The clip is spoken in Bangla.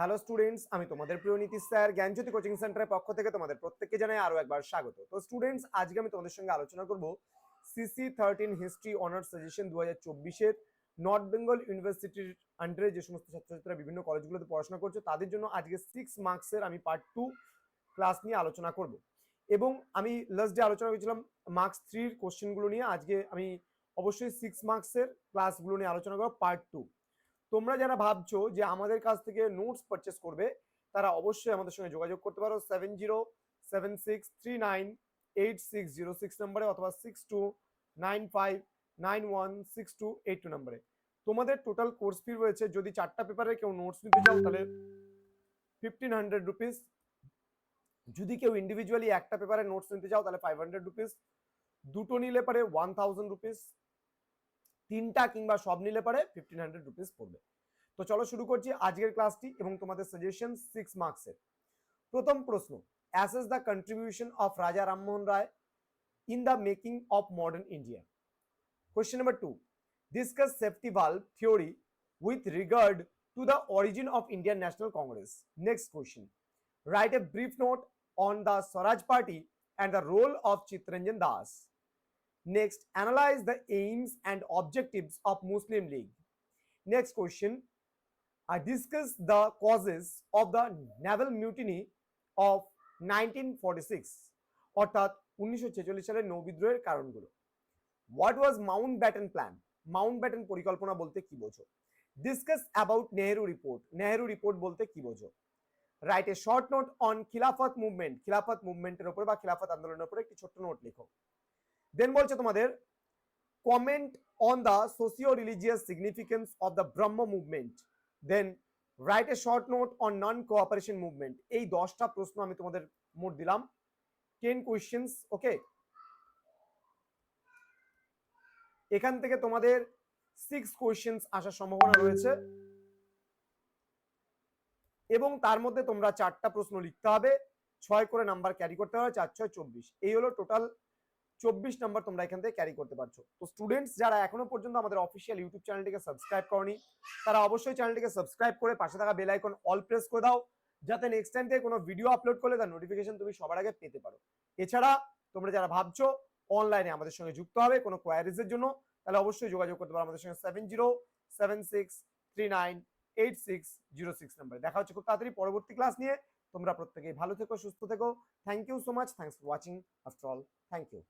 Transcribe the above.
হ্যালো স্টুডেন্টস আমি তোমাদের প্রিয় নীতিশ স্যার, জ্ঞানজ্যোতি কোচিং সেন্টারের পক্ষ থেকে তোমাদের প্রত্যেককে জানাই আরও একবার স্বাগত। তো স্টুডেন্টস আজকে আমি তোমাদের সঙ্গে আলোচনা করব CC thirteen history honours suggestion দু হাজার চব্বিশের নর্থ বেঙ্গল ইউনিভার্সিটির আন্ডারে যে সমস্ত ছাত্রছাত্রীরা বিভিন্ন কলেজগুলোতে পড়াশোনা করছে, তাদের জন্য আজকে সিক্স মার্কসের আমি পার্ট টু ক্লাস নিয়ে আলোচনা করব। এবং আমি লাস্ট ডে আলোচনা করেছিলাম মার্কস থ্রির কোশ্চেনগুলো নিয়ে, আজকে আমি অবশ্যই সিক্স মার্কসের ক্লাসগুলো নিয়ে আলোচনা করব পার্ট টু তোমরা যারা ভাবছ যে আমাদের কাছ থেকে নোটস পারচেস করবে, তারা অবশ্যই আমাদের সঙ্গে যোগাযোগ করতে পারো। Seven zero seven six three nine eight six zero six নম্বরে অথবা six two nine five nine one six two eight two নম্বরে। তোমাদের টোটাল কোর্স ফি রয়েছে। যদি চারটা পেপারে কেউ নোটস নিতে চাও, তাহলে ফিফটিন হান্ড্রেড রুপিস যদি কেউ ইন্ডিভিজুয়ালি একটা পেপারে নোটস নিতে চাও, তাহলে ফাইভ হান্ড্রেড রুপিস দুটো নিলে পারে ওয়ান থাউজেন্ড রুপিস তিনটা কিংবা সব নিলে পারে ফিফটিন হান্ড্রেড রুপিস পড়বে তো চলো শুরু করছি আজকের ক্লাসটি এবং তোমাদের সাজেশন সিক্স মার্কসের প্রথম প্রশ্ন assess the contribution of Raja Rammohan Roy in the making of modern India question number two discuss safety valve theory with regard to the origin of Indian National Congress. Next question. Write a brief note on the Swaraj Party and the role of Chitranjan Das. Next, analyze the aims and objectives of Muslim League. Next question. I discuss the causes of the naval mutiny of 1946 অর্থাৎ উনিশশো ছেচল্লিশ সালের নৌবিদ্রোহের কারণগুলো। What was Mountbatten plan Mountbatten পরিকল্পনা বলতে কি বোঝো? Discuss about Nehru report Nehru report বলতে কি বোঝো? Write a short note on Khilafat movement Khilafat মুভমেন্টের উপরে বা খিলাফত আন্দোলনের উপরে একটি ছোট্ট নোট লিখো। দেন বলছে তোমাদের comment on the socio religious significance of the Brahmo movement then write a short note on non cooperation movement এই দশটা প্রশ্ন আমি তোমাদের মোট দিলাম। টেন কোয়েশ্চেন্স ওকে এখান থেকে তোমাদের সিক্স কোয়েশ্চেন্স আসার সম্ভাবনা রয়েছে। এবং তার মধ্যে তোমরা চারটা প্রশ্ন লিখতে হবে। ছয় করে নাম্বার ক্যারি করতে হবে, চার, ছয়, চব্বিশ। এই হলো টোটাল চব্বিশ নাম্বার তোমরা এখান থেকে ক্যারি করতে পারছ। তো স্টুডেন্টস যারা এখনও পর্যন্ত আমাদের অফিসিয়াল ইউটিউব চ্যানেলটিকে সাবস্ক্রাইব করনি, তারা অবশ্যই চ্যানেলটিকে সাবস্ক্রাইব করে পাশে থাকা বেল আইকন অল প্রেস করে দাও, যাতে নেক্সট টাইম থেকে কোনো ভিডিও আপলোড করলে তার নোটিফিকেশন তুমি সবার আগে পেতে পারো। এছাড়া তোমরা যারা ভাবছ অনলাইনে আমাদের সঙ্গে যুক্ত হবে কোনো কোয়ারিজের জন্য, তাহলে অবশ্যই যোগাযোগ করতে পারো আমাদের সঙ্গে seven zero seven six three nine eight six zero six নাম্বারে দেখা হচ্ছে খুব তাড়াতাড়ি পরবর্তী ক্লাস নিয়ে। তোমরা প্রত্যেকেই ভালো থেকো, সুস্থ থেকো। Thank you so much thanks for watching after all thank you